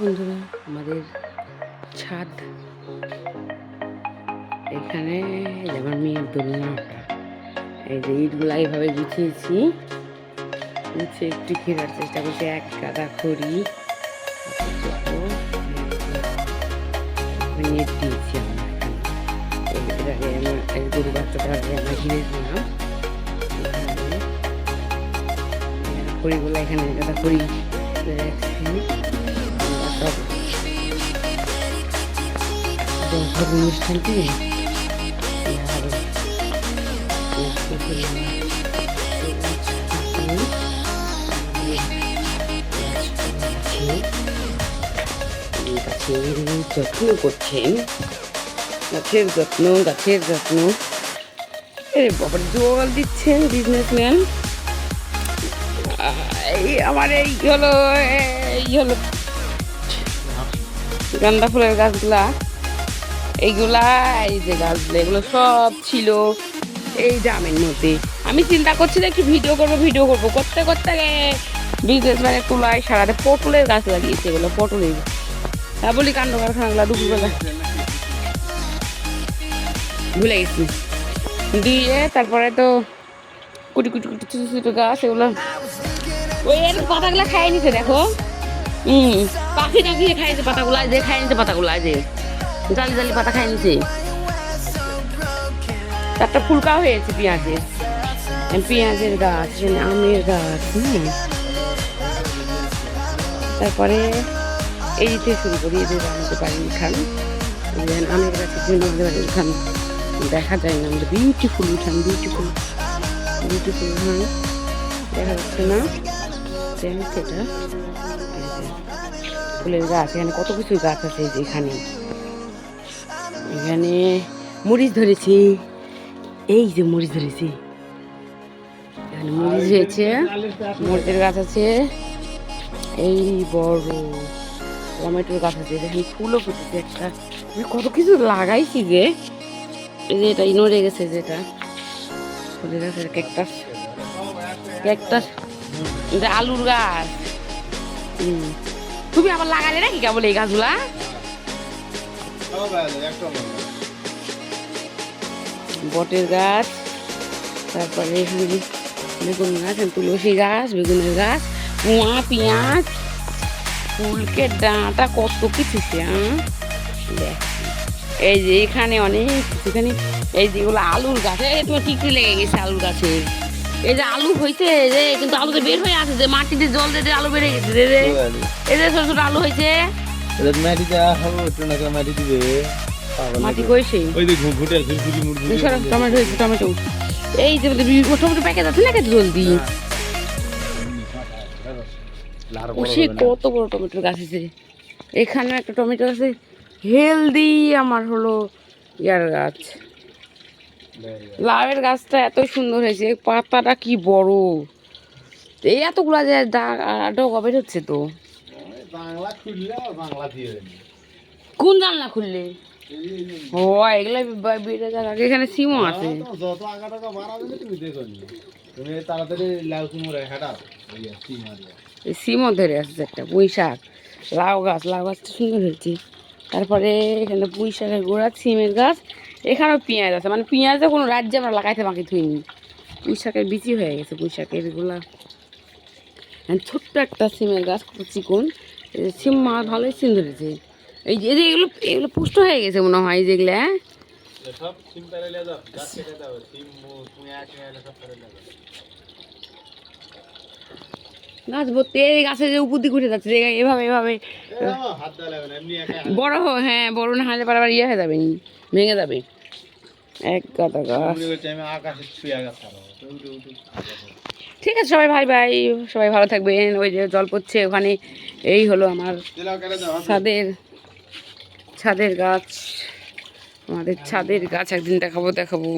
বন্ধুরা, আমাদের ছাদ। এখানে মেয়ের দোলনাটা এই যে ইটগুলো এইভাবে গুছিয়েছি। গুছিয়ে একটু ঘেরার চেষ্টা করছি, এক গাদা খড়ি। নেট দিয়েছি আমরা আগে আমার এই গরু আগে আমরা এখানে। খড়িগুলো এখানে, গাদা খড়ি রাখছি। সব অনুষ্ঠানটি আর যত্ন করছেন গাছের যত্ন গাছের যত্ন এ বাবার জল দিচ্ছেন বিজনেসম্যান এই আমার এই হলো এই হলো গান্দা ফুলের গাছগুলা এইগুলা এই যে গাছগুলো, এগুলো সব ছিল এই ড্রামের মধ্যে। আমি চিন্তা করছি যে একটু ভিডিও করব ভিডিও করব। করতে করতে মানে তুলায় সারাতে পটলের গাছ লাগিয়েছে এগুলো, পটলের। হ্যাঁ বলি কাণ্ড কারখানাগুলো দুপুরবেলা। ভুলে গেছি। দিয়ে তারপরে তো কুটি কুটি কুটি ছোটো ছোটো গাছ, এগুলো ওই এর পাতাগুলো খাই নিছে, দেখো। হুম পাখি টাখি খাইছে পাতাগুলো যে খাই নিছে পাতাগুলো যে। জালি জালি পাতা খাই নিছে তারটা ফুলকাও হয়েছে পেঁয়াজের। পেঁয়াজের গাছ আমের গাছ, হুম। তারপরে এই দিতে শুরু করি এদের আমাদের বাড়ির উঠান। আমের গাছের জন্য আমাদের বাড়ির উঠান। দেখা যায় না, আমাদের বিউটিফুল উঠান বিউটিফুল বিউটিফুল উঠান। দেখা যাচ্ছে না। সেটা ফুলের গাছ, এখানে কত কিছু গাছ আছে এখানে। এখানে মরিচ ধরেছি। এই যে মরিচ ধরেছি। এখানে মরিচ হয়েছে মরিচের গাছ আছে। এই বড় টমেটোর গাছ আছে। দেখেন ফুলও ফুটেছে একটা। আমি কত কিছু লাগাইছি যে এই যে এটা নড়ে গেছে যেটা ফুলের গাছের ক্যাকটাস ক্যাকটাস এটা আলুর গাছ। হুম। তুমি আবার লাগালে নাকি কেবল এই গাছগুলা? বটের গাছ তারপরে এখানে বেগুন গাছ তুলসী গাছ বেগুনের গাছ কুয়া পেঁয়াজ ফুলকে ডাঁটা কত কিছু হ্যাঁ? দেখ। এই যে এখানে অনেক এখানে এই যেগুলো আলুর গাছ এই তোমার টিকরি লেগে গেছে আলুর গাছে? এই যে আলু হয়েছে যে কিন্তু আলু তো বের হয়ে আছে যে মাটিতে জল দিয়ে আলু বেড়ে গেছে এই যে ছোট ছোট আলু হয়েছে। মাটি দেওয়া হবে একটু নাকি মাটি দিবে। মাটি কইছে? ওই যে ঘুটে ঝুরঝুরি মুরঝুরি এছাড়া টমেটো হয়েছে টমেটো। এই যে টমেটো প্যাকেট আছে না কেটে জলদি? ও কত বড় টমেটোর গাছ আছে। এখানে একটা টমেটো আছে। হেলদি আমার হলো ইয়ার গাছ। লাউয়ের গাছটা এত সুন্দর হয়েছে পাতাটা কি বড়। এই এতগুলা যে ডগা বের হচ্ছে তো। বাংলা খুললে বাংলা দিয়ে দেবে। কোন জানলা খুললে? ও এগুলা বেড়ে যাক এখানে সিমও আছে। যত আগা টাকা বাড়াবে তুমি দেখো। তুমি তাড়াতাড়ি লাউ কুমড়ো হাঁটাও আর এই সিমও ধরে আসছে একটা পুঁই শাক লাউ গাছ লাউ গাছটা সুন্দর হয়েছে। তারপরে এখানে পুঁই শাকের গোড়া সিমের গাছ এখানেও পেঁয়াজ আছে। মানে পেঁয়াজও কোনো রাজ্যে আমরা লাগাইতে বাকি থইনি। পুঁই শাকের বিচি হয়ে গেছে পুঁই শাকের এগুলা ছোট্ট একটা সিমের গাছ চিকন। সিম মা ভালোই সিম ধরেছে। এই যে এগুলো এগুলো পুষ্ট হয়ে গেছে মনে হয় যেগুলো হ্যাঁ? গাছ ভর্তি এই গাছে যে উপর দিকে উঠে যাচ্ছে যে এভাবে এভাবে বড় হোক হ্যাঁ বড় না হলে আবার ইয়ে হয়ে যাবে ভেঙে যাবে। এক গাদা গাছ। আকাশে ছুঁয়ে গেছে ঠিক আছে, সবাই ভাই ভাই সবাই ভালো থাকবেন, ওই যে জল পড়ছে ওখানে, এই হলো আমার ছাদের ছাদের গাছ, আমাদের ছাদের গাছ একদিন দেখাবো দেখাবো।